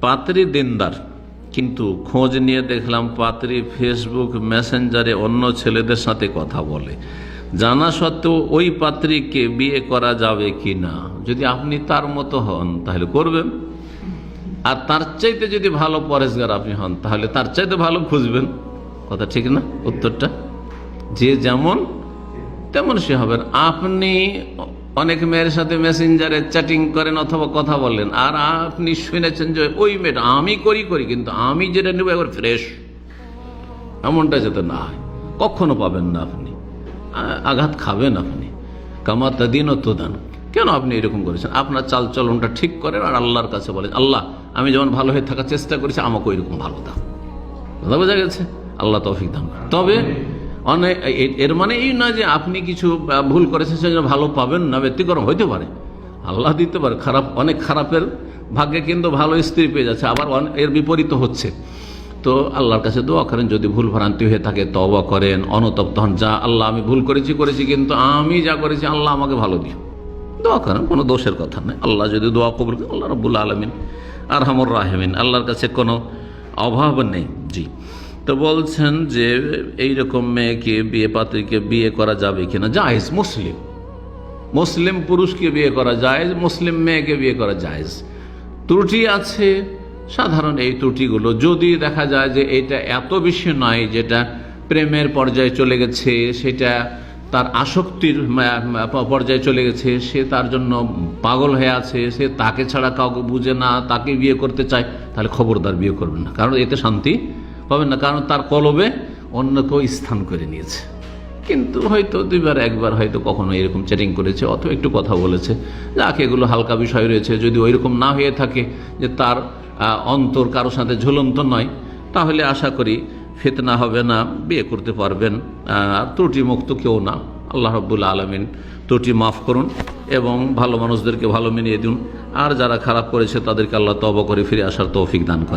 পাত্রী দিনদার। কিন্তু খোঁজ নিয়ে দেখলাম পাত্রী ফেসবুক মেসেঞ্জারে অন্য ছেলেদের সাথে কথা বলে। জানা সত্ত্বেও ওই পাত্রীকে বিয়ে করা যাবে কি না? যদি আপনি তার মতো হন, তাহলে করবেন। আর তার চাইতে যদি ভালো পরেশগার আপনি হন, তাহলে তার চাইতে ভালো খুঁজবেন। কথা ঠিক না? উত্তরটা? যে যেমন, তেমন সে হবেন। আপনি অনেক মেয়ের সাথে মেসেঞ্জারে চ্যাটিং করেন অথবা কথা বলেন আর আপনি শুনেছেন যে ওই মেয়েটা, আমি করি করি, কিন্তু আমি যেটা নেব একবার ফ্রেশ এমনটা যাতে না হয় কখনো পাবেন না আপনি। আঘাত খাবেন আপনি। কামা তাদিন ও তোদান। কেন আপনি এরকম করেছেন? আপনার চাল চলনটা ঠিক করেন আর আল্লাহর কাছে বলেন, আল্লাহ, আমি যেমন ভালো হয়ে থাকার চেষ্টা করেছি আমাকে ওইরকম ভালো দাও। কথা বোঝা গেছে? আল্লাহ তৌফিক করুন। তবে অনেক এর মানে এই না যে আপনি কিছু ভুল করেছেন সেজন্য ভালো পাবেন না, ব্যতিক্রম হইতে পারে। আল্লাহ দিতে পারে, খারাপ, অনেক খারাপের ভাগ্যে কিন্তু ভালো স্ত্রী পেয়ে যাচ্ছে, আবার এর বিপরীত হচ্ছে। তো আল্লাহর কাছে দোয়া করেন, যদি ভুল ভ্রান্তি হয়ে থাকে তবা করেন, অনতপ্ত হন, যা আল্লাহ আমি ভুল করেছি করেছি, কিন্তু আমি যা করেছি, আল্লাহ আমাকে ভালো দিও। দোয়া করেন, কোনো দোষের কথা নেই। আল্লাহ যদি দোয়া কবুল করেন, আল্লাহ রব্বুল আলমিন আর হামর রাহমিন। আল্লাহর কাছে কোনো অভাব নেই। তো বলছেন যে এই রকম মেয়েকে বিয়ে, পাত্রীকে বিয়ে করা যাবে কিনা? জায়েজ, মুসলিম। মুসলিম পুরুষকে বিয়ে করা যায় মুসলিম মেয়েকে বিয়ে করা যায় ত্রুটি আছে। সাধারণ এই ত্রুটিগুলো যদি দেখা যায় যে এটা এত বেশি নয় যেটা প্রেমের পর্যায়ে চলে গেছে, সেটা তার আসক্তির পর্যায়ে চলে গেছে, সে তার জন্য পাগল হয়ে আছে, সে তাকে ছাড়া কাউকে বুঝে না, তাকে বিয়ে করতে চায়, তাহলে খবরদার বিয়ে করবেন না। কারণ এতে শান্তি পাবেন না, কারণ তার কলবে অন্য কেউ স্থান করে নিয়েছে। কিন্তু হয়তো দুইবার, একবার হয়তো কখনো এরকম চ্যাটিং করেছে, অথবা একটু কথা বলেছে। যাকে, এগুলো হালকা বিষয় রয়েছে। যদি ওইরকম না হয়ে থাকে যে তার অন্তর কারোর সাথে ঝুলন্ত নয়, তাহলে আশা করি ফেতনা হবে না, বিয়ে করতে পারবেন আর ত্রুটি মুক্ত কেউ না। আল্লাহ রব্বুল আলমিন ত্রুটি মাফ করুন এবং ভালো মানুষদেরকে ভালো মিনিয়ে দিন। আর যারা খারাপ করেছে, তাদেরকে আল্লাহ তব করে ফিরে আসার তৌফিক দান করে